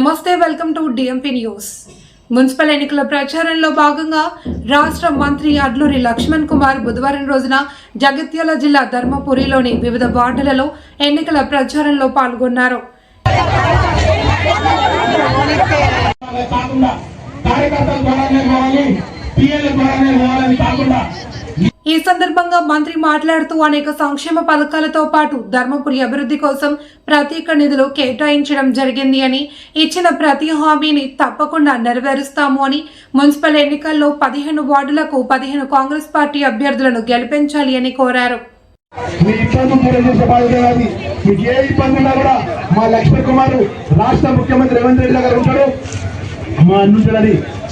నమస్తే welcome to DMP news municipal ఎన్నికల ప్రచారంలో భాగంగా రాష్ట్ర మంత్రి అడ్లూరి లక్ష్మణ్ కుమార్ బుధవారం రోజున జగిత్యాల జిల్లా ధర్మపురిలోని వివిధ వార్డులలో ఎన్నికల ప్రచారంలో పాల్గొన్నారు. కార్యకర్తల ద్వారానే పిఎల్ కాకుండా ఈ సందర్భంగా మంత్రి మాట్లాడుతూ అనేక సంక్షేమ పథకాలతో పాటు ధర్మపురి అభివృద్ధి కోసం ప్రత్యేక నిధులు కేటాయించడం జరిగింది అని ఇచ్చిన ప్రతి హామీని తప్పకుండా నెరవేరుస్తాము అని మున్సిపల్ ఎన్నికల్లో పదిహేను వార్డులకు పదిహేను కాంగ్రెస్ పార్టీ అభ్యర్థులను గెలిపించాలి అని కోరారు. మీ ఇబ్బంది బాధ్యత మీకు ఏ ఇబ్బంది ఉన్నా కూడా మా లక్ష్మణ్ కుమార్ రాష్ట్ర ముఖ్యమంత్రి రేవంత్ రెడ్డి గారు ఉంటాడు మా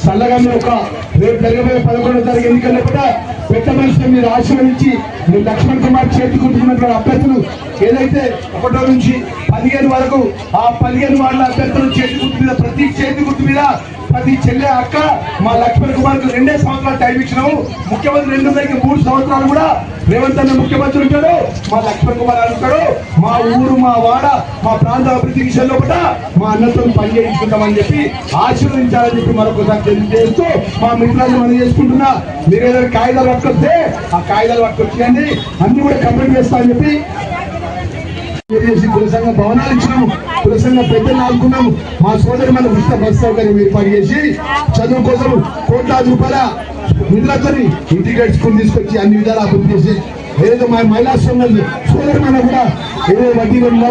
చల్లగా మీరు ఒక రేపు జరగబోయే పదకొండో తారీఖు ఎన్నికల్లో కూడా పెట్టమనిస్తే మీరు ఆశీర్వదించి మీరు లక్ష్మణ్ కుమార్ చేతికుంటున్నటువంటి అభ్యర్థులు ఏదైతే ఒకటో నుంచి పదిహేను వరకు ఆ పదిహేను వాళ్ళ అభ్యర్థులు చేతి గుర్తు మీద ప్రతి చేతి గుర్తు మీద ప్రతి చెల్లె అక్క మా లక్ష్మణ్ కుమార్కు రెండే సంవత్సరాలు టైం ఇచ్చినాము. ముఖ్యమంత్రి రెండు దగ్గర మూడు సంవత్సరాలు కూడా రేవంత్ అన్న ముఖ్యమంత్రి ఉంటాడు. మా లక్ష్మణ్ కుమార్ అంటాడు మా ఊరు మా వాడ మా ప్రాంత అభివృద్ధి విషయంలో కూడా మా అన్నతో పని చేయించుకుంటామని చెప్పి ఆశీర్వదించాలని చెప్పి మరొకసారి తెలియజేస్తూ మా మిత్రులను మనం చేసుకుంటున్నా మీరు ఏదైనా కాగితాలు పట్టుకొస్తే ఆ కాగితాలు పట్టుకొచ్చేయండి అన్ని కూడా కంప్లీట్ చేస్తా అని చెప్పి కులసంగ భవనాలు ఇచ్చినాము. కులసంగ పెద్దలు ఆడుకున్నాము మా సోదరి మన ఉచిత బస్ సౌకర్యం ఏర్పాటు చేసి చదువు కోసం కోట్లాది రూపాయల నిధులతో ఇంటిగ్రేట్ స్కూల్ తీసుకొచ్చి అన్ని విధాలు అభివృద్ధి చేసి ఏదో మా మహిళా సోదరులు సోదరి మన కూడా ఏదో వడ్డీ రెండు